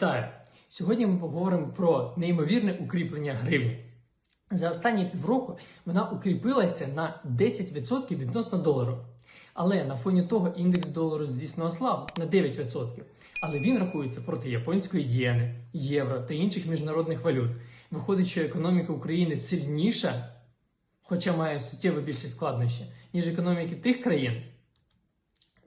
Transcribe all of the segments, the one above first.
Вітаю! Сьогодні ми поговоримо про неймовірне укріплення гривні. За останні півроку вона укріпилася на 10% відносно долару. Але на фоні того індекс долару, звісно, ослаб на 9%. Але він рахується проти японської єни, євро та інших міжнародних валют. Виходить, що економіка України сильніша, хоча має суттєво більші складнощі, ніж економіки тих країн,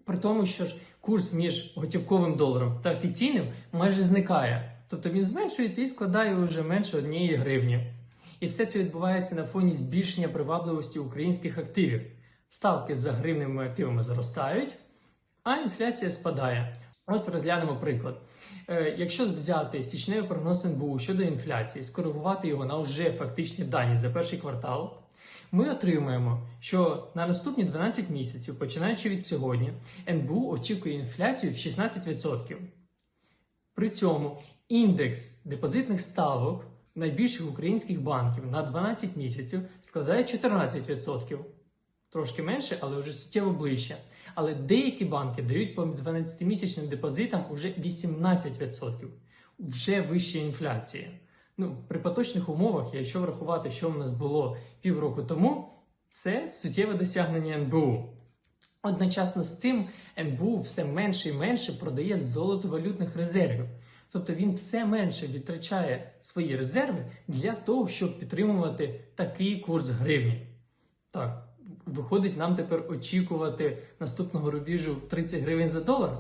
при тому, що ж курс між готівковим доларом та офіційним майже зникає. Тобто він зменшується і складає вже менше однієї гривні. І все це відбувається на фоні збільшення привабливості українських активів. Ставки за гривневими активами зростають, а інфляція спадає. Ось розглянемо приклад. Е, якщо взяти січневий прогноз НБУ щодо інфляції, скоригувати його на вже фактичні дані за перший квартал, ми отримаємо, що на наступні 12 місяців, починаючи від сьогодні, НБУ очікує інфляцію в 16%. При цьому індекс депозитних ставок найбільших українських банків на 12 місяців складає 14%. Трошки менше, але вже суттєво ближче. Але деякі банки дають по 12-місячним депозитам уже 18%, вже вище інфляції. Ну, при поточних умовах, якщо врахувати, що в нас було півроку тому, це суттєве досягнення НБУ. Одночасно з тим, НБУ все менше і менше продає золотовалютних резервів. Тобто він все менше відтрачає свої резерви для того, щоб підтримувати такий курс гривні. Так, виходить, нам тепер очікувати наступного рубіжу в 30 гривень за долар?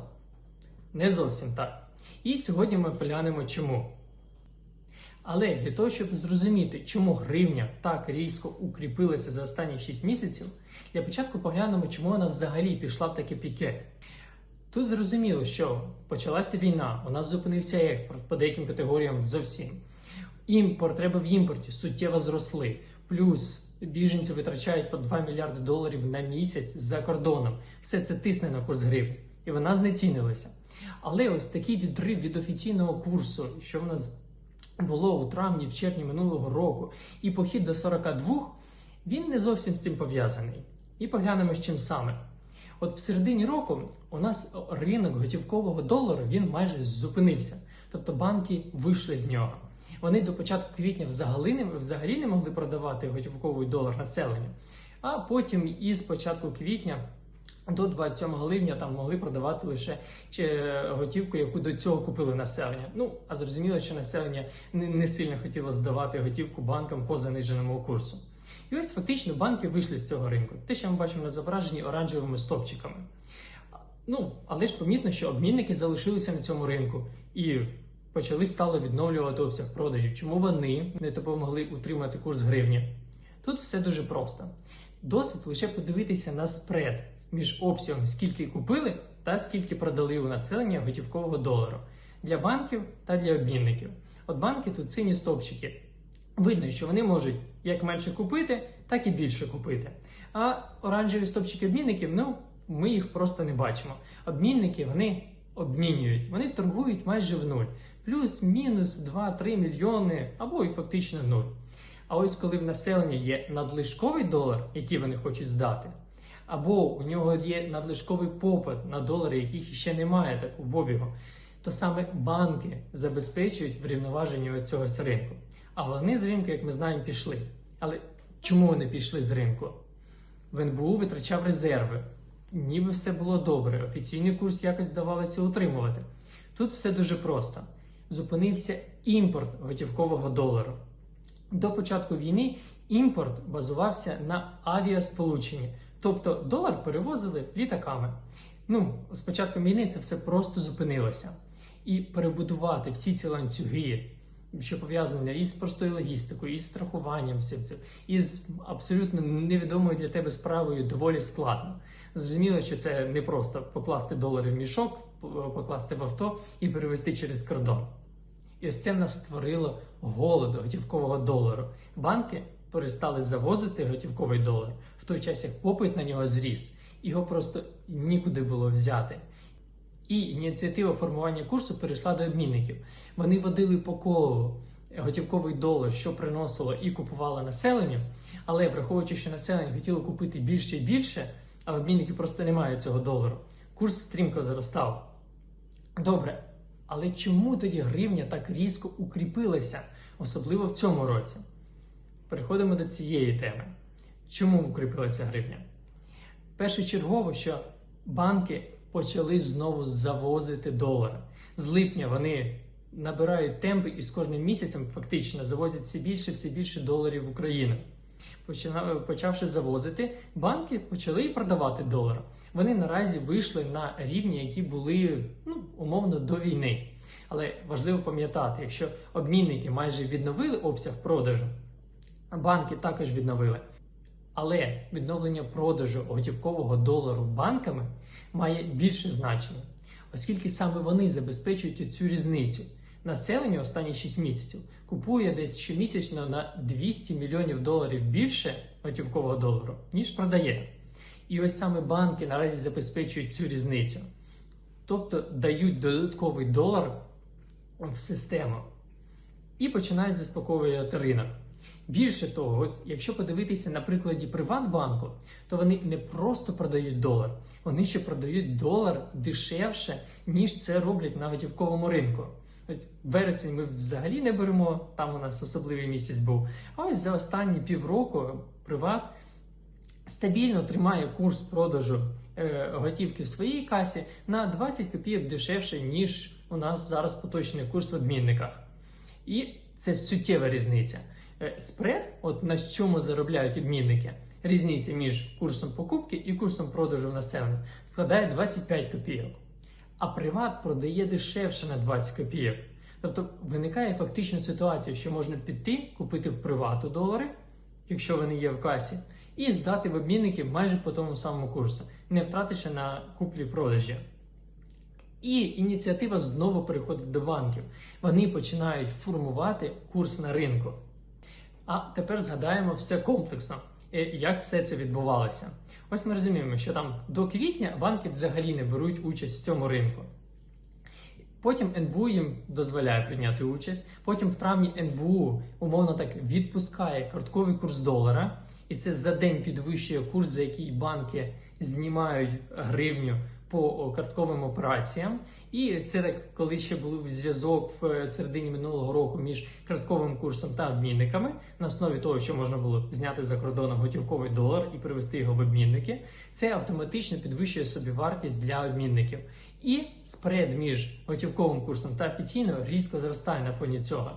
Не зовсім так. І сьогодні ми поглянемо чому. Але для того, щоб зрозуміти, чому гривня так різко укріпилася за останні 6 місяців, для початку поглянемо, чому вона взагалі пішла в таке піке. Тут зрозуміло, що почалася війна, у нас зупинився експорт по деяким категоріям зовсім. Імпорт, треба в імпорті суттєво зросли. Плюс біженці витрачають по 2 мільярди доларів на місяць за кордоном. Все це тисне на курс гривні, і вона знецінилася. Але ось такий відрив від офіційного курсу, що в нас було у травні, в червні минулого року, і похід до 42, він не зовсім з цим пов'язаний. І поглянемо з чим саме. От в середині року у нас ринок готівкового долару він майже зупинився. Тобто банки вийшли з нього. Вони до початку квітня взагалі взагалі не могли продавати готівковий долар населенню. А потім із початку квітня до 27 липня там могли продавати лише готівку, яку до цього купили населення. Ну а зрозуміло, що населення не, не сильно хотіло здавати готівку банкам по заниженому курсу. І ось фактично банки вийшли з цього ринку. Те, що ми бачимо на зображенні оранжевими стопчиками. Ну, але ж помітно, що обмінники залишилися на цьому ринку і почали стало відновлювати обсяг продажів. Чому вони не допомогли утримати курс гривні? Тут все дуже просто. Досить лише подивитися на спред між обсягом, скільки купили та скільки продали у населення готівкового долару для банків та для обмінників. От банки тут сині стовпчики. Видно, що вони можуть як менше купити, так і більше купити. А оранжеві стопчики обмінників, ну, ми їх просто не бачимо. Обмінники вони обмінюють, вони торгують майже в нуль. Плюс-мінус 2-3 мільйони або і фактично нуль. А ось коли в населення є надлишковий долар, який вони хочуть здати, або у нього є надлишковий попит на долари, яких ще немає так в обігу, то саме банки забезпечують врівноваження цього ринку. А вони з ринку, як ми знаємо, пішли. Але чому вони пішли з ринку? В НБУ витрачав резерви, ніби все було добре. Офіційний курс якось здавалося утримувати. Тут все дуже просто: зупинився імпорт готівкового долару. До початку війни імпорт базувався на авіасполученні, тобто долар перевозили літаками. Ну, з початком війни це все просто зупинилося. І перебудувати всі ці ланцюги що пов'язане із простою логістикою, із страхуванням всім цим, із абсолютно невідомою для тебе справою доволі складно. Зрозуміло, що це не просто покласти долари в мішок, покласти в авто і перевезти через кордон. І ось це нас створило голод готівкового долару. Банки перестали завозити готівковий долар в той час, як попит на нього зріс, його просто нікуди було взяти. І ініціатива формування курсу перейшла до обмінників. Вони водили по колу готівковий долар, що приносило і купувало населення. Але враховуючи, що населення хотіло купити більше і більше, а обмінники просто не мають цього долару. Курс стрімко зростав. Добре. Але чому тоді гривня так різко укріпилася, особливо в цьому році? Переходимо до цієї теми. Чому укріпилася гривня? Першочергово, що банки почали знову завозити долари. З липня вони набирають темпи і з кожним місяцем фактично завозять все більше все більше доларів в Україну. Почавши завозити, банки почали продавати долари. Вони наразі вийшли на рівні, які були ну, умовно до війни. Але важливо пам'ятати, якщо обмінники майже відновили обсяг продажу, банки також відновили. Але відновлення продажу готівкового долару банками має більше значення, оскільки саме вони забезпечують цю різницю. Населення останні 6 місяців купує десь щомісячно на 200 мільйонів доларів більше готівкового долару, ніж продає. І ось саме банки наразі забезпечують цю різницю. Тобто дають додатковий долар в систему і починають заспокоювати ринок. Більше того, якщо подивитися на прикладі Приватбанку, то вони не просто продають долар, вони ще продають долар дешевше, ніж це роблять на готівковому ринку. Ось вересень ми взагалі не беремо, там у нас особливий місяць був. А ось за останні півроку Приват стабільно тримає курс продажу е, готівки в своїй касі на 20 копійок дешевше, ніж у нас зараз поточний курс в обмінниках. І це суттєва різниця. Е, Спред, от на чому заробляють обмінники, різниця між курсом покупки і курсом продажу в населення складає 25 копійок. А приват продає дешевше на 20 копійок. Тобто виникає фактично ситуація, що можна піти, купити в привату долари, якщо вони є в касі, і здати в обмінники майже по тому самому курсу, не втративши на куплі-продажі. І ініціатива знову переходить до банків. Вони починають формувати курс на ринку. А тепер згадаємо все комплексно, як все це відбувалося. Ось ми розуміємо, що там до квітня банки взагалі не беруть участь в цьому ринку. Потім НБУ їм дозволяє прийняти участь. Потім в травні НБУ умовно так відпускає картковий курс долара, і це за день підвищує курс, за який банки знімають гривню по картковим операціям. І це так, коли ще був зв'язок в середині минулого року між картковим курсом та обмінниками, на основі того, що можна було зняти за кордоном готівковий долар і привести його в обмінники, це автоматично підвищує собі вартість для обмінників. І спред між готівковим курсом та офіційно різко зростає на фоні цього.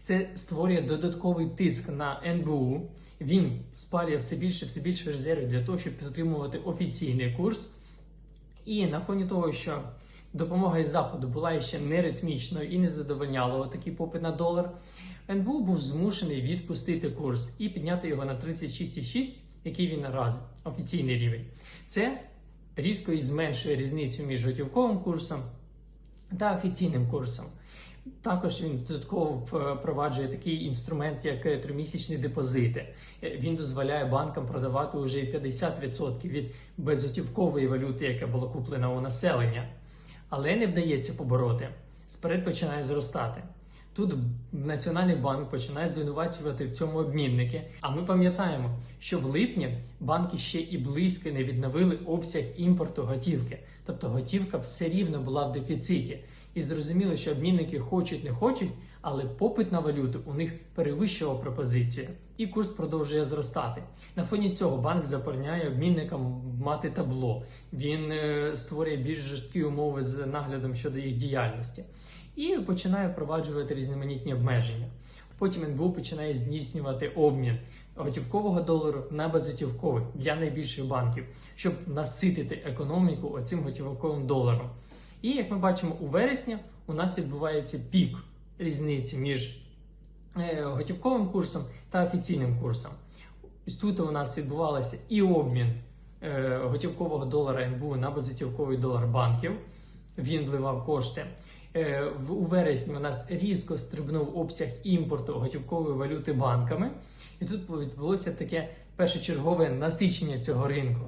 Це створює додатковий тиск на НБУ. Він спалює все більше все більше резервів для того, щоб підтримувати офіційний курс. І на фоні того, що допомога із заходу була ще не ритмічною і не задовольняла такий попит на долар, НБУ був змушений відпустити курс і підняти його на 36,6, який він наразі офіційний рівень. Це різко і зменшує різницю між готівковим курсом та офіційним курсом. Також він додатково впроваджує такий інструмент, як е, тримісячні депозити. Е, Він дозволяє банкам продавати уже 50% від безготівкової валюти, яка була куплена у населення. Але не вдається побороти. Спред починає зростати. Тут Національний банк починає звинувачувати в цьому обмінники. А ми пам'ятаємо, що в липні банки ще і близько не відновили обсяг імпорту готівки, тобто готівка все рівно була в дефіциті. І зрозуміло, що обмінники хочуть, не хочуть, але попит на валюту у них перевищував пропозицію, і курс продовжує зростати. На фоні цього банк забороняє обмінникам мати табло. Він е, створює більш жорсткі умови з наглядом щодо їх діяльності і починає впроваджувати різноманітні обмеження. Потім НБУ починає здійснювати обмін готівкового долару на безготівковий для найбільших банків, щоб наситити економіку оцим готівковим доларом. І як ми бачимо, у вересні у нас відбувається пік різниці між е, готівковим курсом та офіційним курсом. Тут у нас відбувався і обмін е, готівкового долара НБУ на безготівковий долар банків. Він вливав кошти. Е, у вересні у нас різко стрибнув обсяг імпорту готівкової валюти банками, і тут відбулося таке першочергове насичення цього ринку.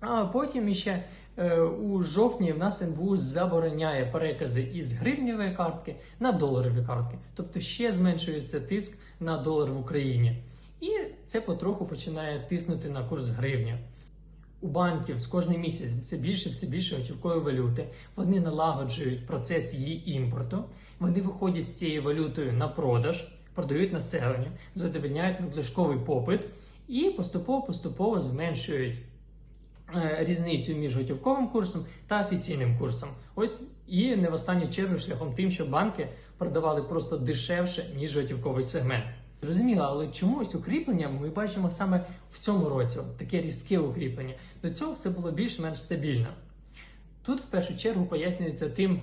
А потім іще е, у жовтні в нас НБУ забороняє перекази із гривневої картки на доларові картки, тобто ще зменшується тиск на долар в Україні. І це потроху починає тиснути на курс гривня. у банків з кожним місяцем все більше, все більше готівкової валюти. Вони налагоджують процес її імпорту. Вони виходять з цією валютою на продаж, продають населенню, задовольняють надлишковий попит і поступово-поступово зменшують різницю між готівковим курсом та офіційним курсом. Ось і не в останню чергу шляхом тим, що банки продавали просто дешевше ніж готівковий сегмент. Зрозуміло, але чомусь укріплення ми бачимо саме в цьому році, таке різке укріплення. До цього все було більш-менш стабільно. Тут в першу чергу пояснюється тим,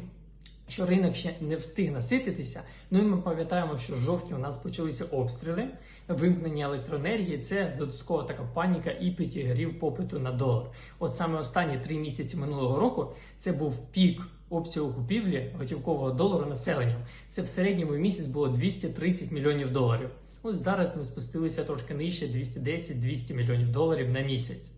що ринок ще не встиг насититися. Ну і ми пам'ятаємо, що в жовтні у нас почалися обстріли, вимкнення електроенергії. Це додаткова така паніка і підігрів попиту на долар. От саме останні три місяці минулого року це був пік обсягу купівлі готівкового долару населенням. Це в середньому місяць було 230 мільйонів доларів. Ось зараз ми спустилися трошки нижче 210-200 мільйонів доларів на місяць.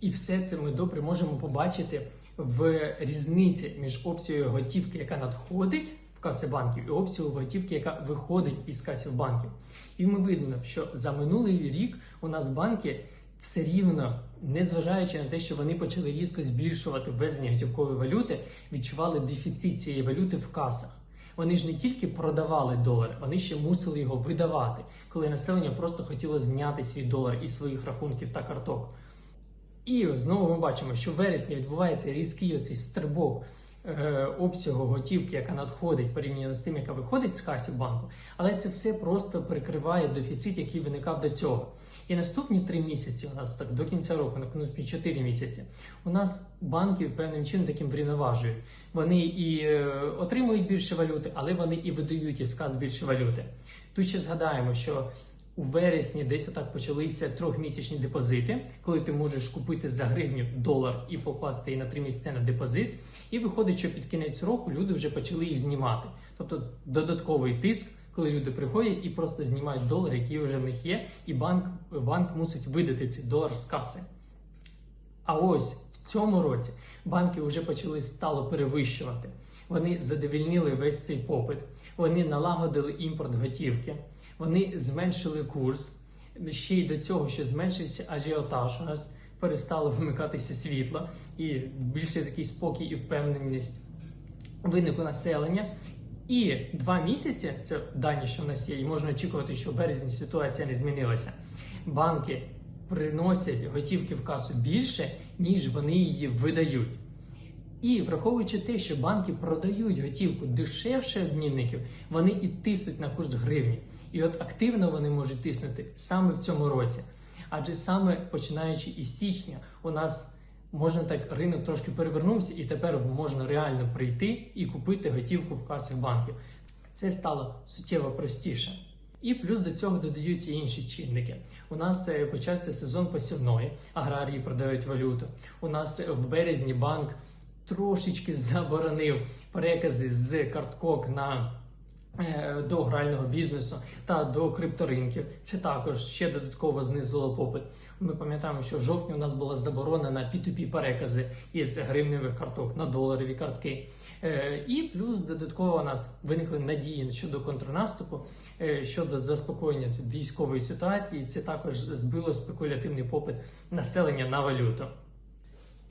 І все це ми добре можемо побачити в різниці між обсягом готівки, яка надходить в каси банків, і обсягом готівки, яка виходить із касів банків. І ми видно, що за минулий рік у нас банки все рівно, незважаючи на те, що вони почали різко збільшувати ввезення готівкової валюти, відчували дефіцит цієї валюти в касах. Вони ж не тільки продавали долар, вони ще мусили його видавати, коли населення просто хотіло зняти свій долар із своїх рахунків та карток. І знову ми бачимо, що в вересні відбувається різкий оцей стрибок е, обсягу готівки, яка надходить порівняно з тим, яка виходить з касів банку. Але це все просто перекриває дефіцит, який виникав до цього. І наступні три місяці у нас так до кінця року, на чотири місяці, у нас банки певним чином таким врівноважують. Вони і е, отримують більше валюти, але вони і видають із кас більше валюти. Тут ще згадаємо, що у вересні десь отак почалися трьохмісячні депозити, коли ти можеш купити за гривню долар і покласти її на три місяці на депозит. І виходить, що під кінець року люди вже почали їх знімати. Тобто додатковий тиск, коли люди приходять і просто знімають долар, який вже в них є, і банк, банк мусить видати цей долар з каси. А ось в цьому році банки вже почали стало перевищувати. Вони задовільнили весь цей попит, вони налагодили імпорт готівки, вони зменшили курс. Ще й до цього, що зменшився ажіотаж. У нас перестало вимикатися світло, і більше такий спокій і впевненість виник у населення. І два місяці це дані, що в нас є, і можна очікувати, що в березні ситуація не змінилася. Банки приносять готівки в касу більше, ніж вони її видають. І враховуючи те, що банки продають готівку дешевше обмінників, вони і тиснуть на курс гривні. І от активно вони можуть тиснути саме в цьому році. Адже саме починаючи із січня, у нас можна так ринок трошки перевернувся, і тепер можна реально прийти і купити готівку в касах банків. Це стало суттєво простіше. І плюс до цього додаються інші чинники. У нас е, почався сезон посівної, аграрії продають валюту. У нас в березні банк трошечки заборонив перекази з карткок на е, до грального бізнесу та до крипторинків. Це також ще додатково знизило попит. Ми пам'ятаємо, що в жовтні у нас була заборона на P2P перекази із гривневих карток на доларові картки. Е, І плюс додатково у нас виникли надії щодо контрнаступу, е, щодо заспокоєння військової ситуації. Це також збило спекулятивний попит населення на валюту.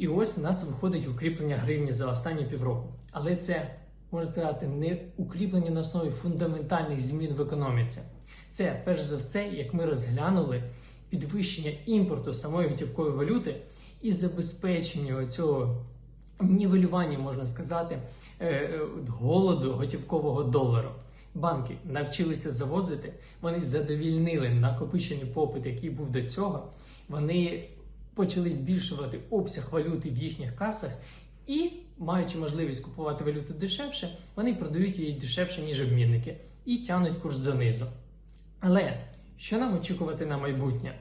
І ось у нас виходить укріплення гривні за останні півроку. Але це, можна сказати, не укріплення на основі фундаментальних змін в економіці. Це, перш за все, як ми розглянули, підвищення імпорту самої готівкової валюти і забезпечення цього нівелювання, можна сказати, е, е, голоду готівкового долару. Банки навчилися завозити, вони задовільнили накопичений попит, який був до цього. Вони почали збільшувати обсяг валюти в їхніх касах і, маючи можливість купувати валюту дешевше, вони продають її дешевше, ніж обмінники, і тягнуть курс донизу. Але що нам очікувати на майбутнє?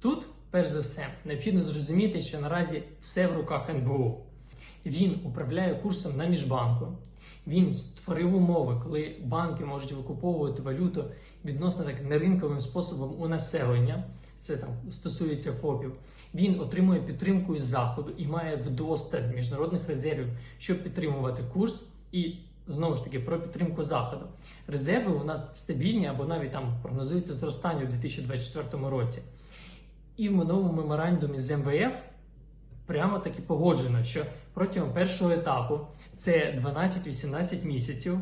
Тут, перш за все, необхідно зрозуміти, що наразі все в руках НБУ. Він управляє курсом на міжбанку. Він створив умови, коли банки можуть викуповувати валюту відносно так неринковим способом у населення. Це там стосується ФОПів. Він отримує підтримку із заходу і має вдосталь міжнародних резервів, щоб підтримувати курс. І знову ж таки про підтримку заходу. Резерви у нас стабільні або навіть там прогнозується зростання у 2024 році. І в минулому меморандумі з МВФ прямо таки погоджено, що протягом першого етапу, це 12-18 місяців,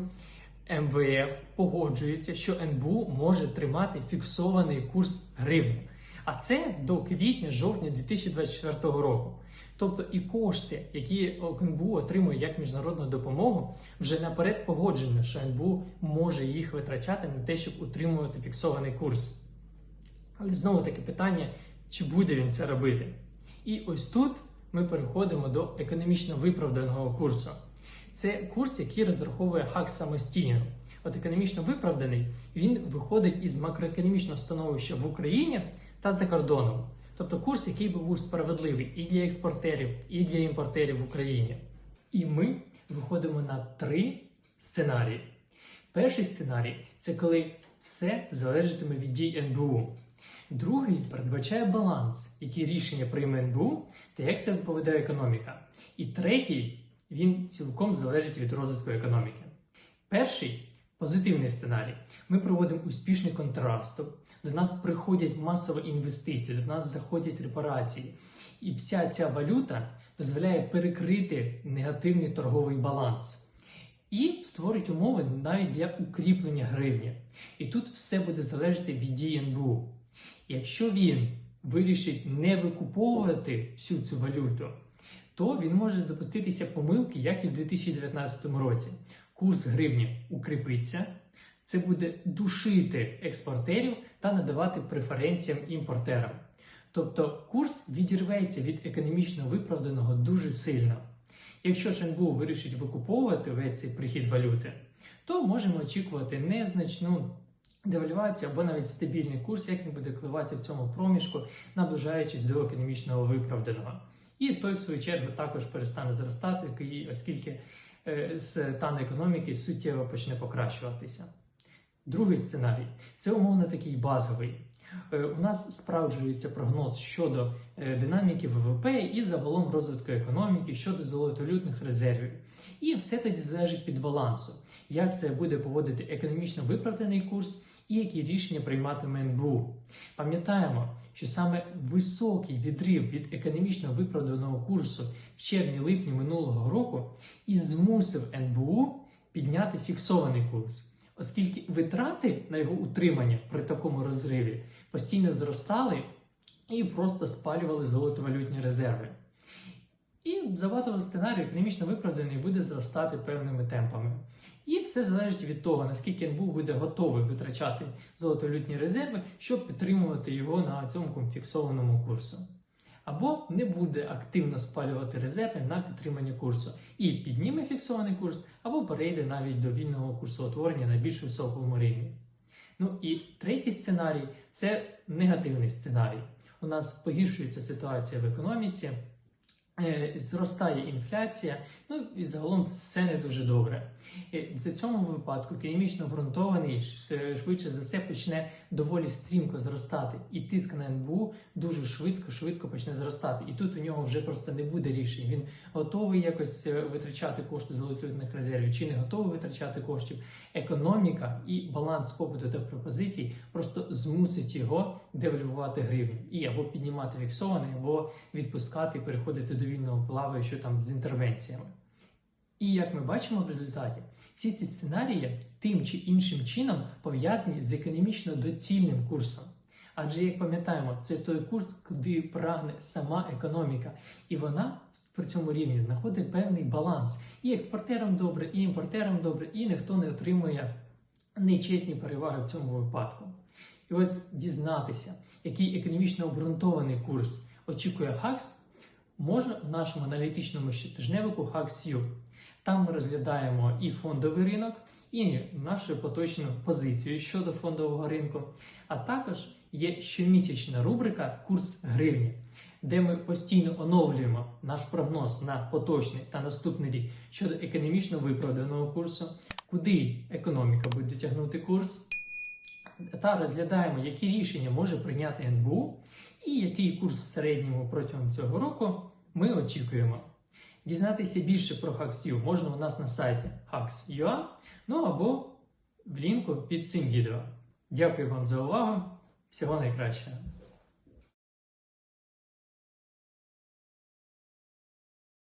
МВФ погоджується, що НБУ може тримати фіксований курс гривні. А це до квітня-жовтня 2024 року. Тобто і кошти, які НБУ отримує як міжнародну допомогу, вже наперед погоджено, що НБУ може їх витрачати на те, щоб утримувати фіксований курс. Але знову таке питання, чи буде він це робити? І ось тут ми переходимо до економічно виправданого курсу. Це курс, який розраховує ХАК самостійно. От економічно виправданий він виходить із макроекономічного становища в Україні та за кордоном. Тобто курс, який би був справедливий і для експортерів, і для імпортерів в Україні. І ми виходимо на три сценарії. Перший сценарій це коли все залежатиме від дій НБУ. Другий передбачає баланс, які рішення прийме НБУ та як це поведе економіка. І третій він цілком залежить від розвитку економіки. Перший позитивний сценарій. Ми проводимо успішний контраст. До нас приходять масові інвестиції, до нас заходять репарації. І вся ця валюта дозволяє перекрити негативний торговий баланс. І створить умови навіть для укріплення гривні. І тут все буде залежати від дії НБУ. Якщо він вирішить не викуповувати всю цю валюту, то він може допуститися помилки, як і в 2019 році. Курс гривні укріпиться, це буде душити експортерів та надавати преференціям імпортерам. Тобто курс відірветься від економічно виправданого дуже сильно. Якщо ж вирішить викуповувати весь цей прихід валюти, то можемо очікувати незначну девальвацію або навіть стабільний курс, як він буде коливатися в цьому проміжку, наближаючись до економічного виправданого. І той, в свою чергу, також перестане зростати, оскільки стан економіки суттєво почне покращуватися. Другий сценарій це умовно такий базовий. Е, У нас справджується прогноз щодо е, динаміки ВВП і загалом розвитку економіки щодо золотолютних резервів. І все тоді залежить від балансу, як це буде поводити економічно виправданий курс і які рішення прийматиме НБУ. Пам'ятаємо, що саме високий відрив від економічно виправданого курсу в червні-липні минулого року і змусив НБУ підняти фіксований курс. Оскільки витрати на його утримання при такому розриві постійно зростали і просто спалювали золотовалютні резерви. І за багато сценарію економічно виправданий буде зростати певними темпами. І все залежить від того, наскільки НБУ буде готовий витрачати золотовалютні резерви, щоб підтримувати його на цьому фіксованому курсу. Або не буде активно спалювати резерви на підтримання курсу і підніме фіксований курс, або перейде навіть до вільного курсоутворення на більш високому рівні. Ну і третій сценарій це негативний сценарій. У нас погіршується ситуація в економіці, е, зростає інфляція, ну і загалом все не дуже добре. За цьому випадку економічно обґрунтований швидше за все почне доволі стрімко зростати, і тиск на НБУ дуже швидко, швидко почне зростати. І тут у нього вже просто не буде рішень. Він готовий якось е, витрачати кошти золотовалютних резервів, чи не готовий витрачати коштів. Економіка і баланс попиту та пропозицій просто змусить його девальвувати гривню і або піднімати фіксований, або відпускати і переходити до вільного плаваю, що там з інтервенціями. І як ми бачимо в результаті, всі ці сценарії тим чи іншим чином пов'язані з економічно доцільним курсом. Адже, як пам'ятаємо, це той курс, куди прагне сама економіка, і вона при цьому рівні знаходить певний баланс. І експортерам добре, і імпортерам добре, і ніхто не отримує нечесні переваги в цьому випадку. І ось дізнатися, який економічно обґрунтований курс очікує ХАКС, можна в нашому аналітичному щотижневику ХАКС.Ю. Там ми розглядаємо і фондовий ринок, і нашу поточну позицію щодо фондового ринку. А також є щомісячна рубрика Курс гривні, де ми постійно оновлюємо наш прогноз на поточний та наступний рік щодо економічно виправданого курсу, куди економіка буде тягнути курс, та розглядаємо, які рішення може прийняти НБУ і який курс в середньому протягом цього року ми очікуємо. Дізнатися більше про Hax.ua можна у нас на сайті Hax.ua, ну або в лінку під цим відео. Дякую вам за увагу. Всього найкращого!